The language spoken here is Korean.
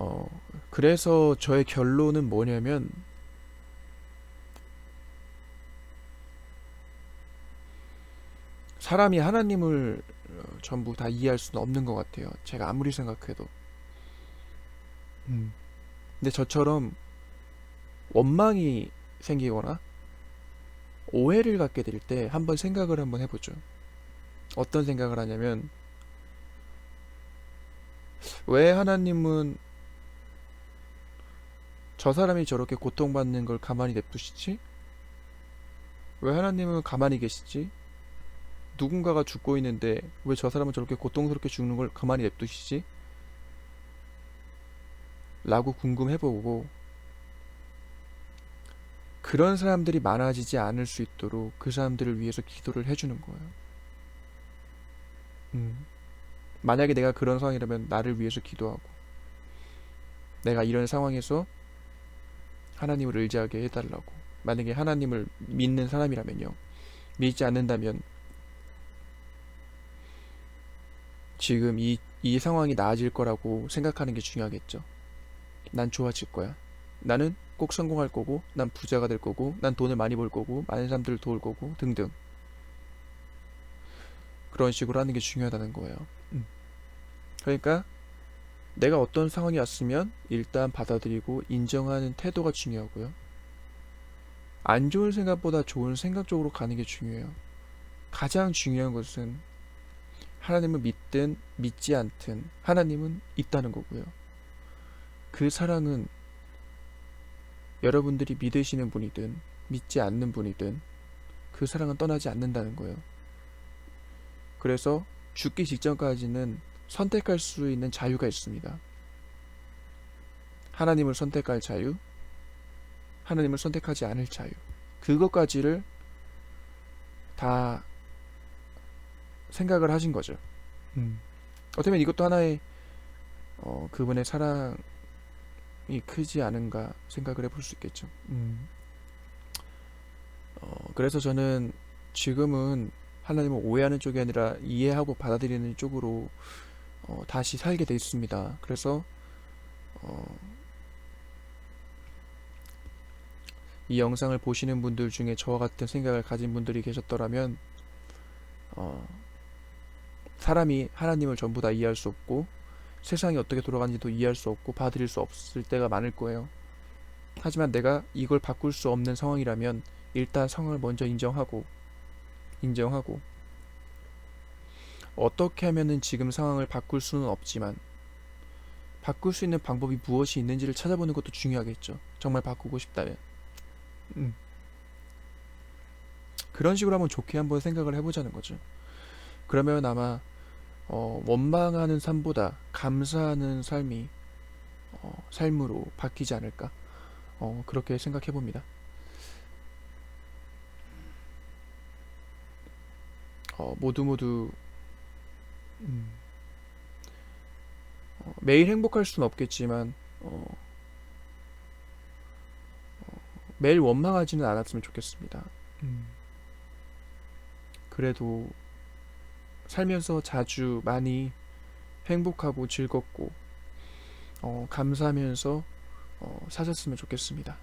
어, 그래서 저의 결론은 뭐냐면, 사람이 하나님을 어, 전부 다 이해할 수는 없는 것 같아요. 제가 아무리 생각해도. 음. 근데 저처럼 원망이 생기거나 오해를 갖게 될 때 한번 생각을 한번 해보죠. 어떤 생각을 하냐면, 왜 하나님은 저 사람이 저렇게 고통받는 걸 가만히 냅두시지? 왜 하나님은 가만히 계시지? 누군가가 죽고 있는데 왜 저 사람은 저렇게 고통스럽게 죽는 걸 가만히 냅두시지? 라고 궁금해보고 그런 사람들이 많아지지 않을 수 있도록 그 사람들을 위해서 기도를 해주는 거예요. 음. 만약에 내가 그런 상황이라면 나를 위해서 기도하고 내가 이런 상황에서 하나님을 의지하게 해달라고. 만약에 하나님을 믿는 사람이라면요. 믿지 않는다면 지금 이, 이 상황이 나아질 거라고 생각하는 게 중요하겠죠. 난 좋아질 거야. 나는 꼭 성공할 거고 난 부자가 될 거고 난 돈을 많이 벌 거고 많은 사람들을 도울 거고 등등. 그런 식으로 하는 게 중요하다는 거예요. 음. 그러니까 내가 어떤 상황이 왔으면 일단 받아들이고 인정하는 태도가 중요하고요. 안 좋은 생각보다 좋은 생각 쪽으로 가는 게 중요해요. 가장 중요한 것은 하나님을 믿든 믿지 않든 하나님은 있다는 거고요. 그 사랑은 여러분들이 믿으시는 분이든 믿지 않는 분이든 그 사랑은 떠나지 않는다는 거예요. 그래서 죽기 직전까지는 선택할 수 있는 자유가 있습니다. 하나님을 선택할 자유, 하나님을 선택하지 않을 자유. 그것까지를 다 생각을 하신 거죠. 음. 어떻게 보면 이것도 하나의 어, 그분의 사랑이 크지 않은가 생각을 해볼 수 있겠죠. 음. 어, 그래서 저는 지금은 하나님을 오해하는 쪽이 아니라 이해하고 받아들이는 쪽으로 어, 다시 살게 돼 있습니다. 그래서 어, 이 영상을 보시는 분들 중에 저와 같은 생각을 가진 분들이 계셨더라면 어, 사람이 하나님을 전부 다 이해할 수 없고 세상이 어떻게 돌아가는지도 이해할 수 없고 받아들일 수 없을 때가 많을 거예요. 하지만 내가 이걸 바꿀 수 없는 상황이라면 일단 상황을 먼저 인정하고 인정하고 어떻게 하면은 지금 상황을 바꿀 수는 없지만 바꿀 수 있는 방법이 무엇이 있는지를 찾아보는 것도 중요하겠죠. 정말 바꾸고 싶다면. 음. 그런 식으로 한번 좋게 한번 생각을 해보자는 거죠. 그러면 아마 어, 원망하는 삶보다 감사하는 삶이 어, 삶으로 바뀌지 않을까 어, 그렇게 생각해 봅니다. 어, 모두 모두 음, 어, 매일 행복할 수는 없겠지만 어, 어, 매일 원망하지는 않았으면 좋겠습니다. 음, 그래도 살면서 자주 많이 행복하고 즐겁고 어, 감사하면서 어, 사셨으면 좋겠습니다.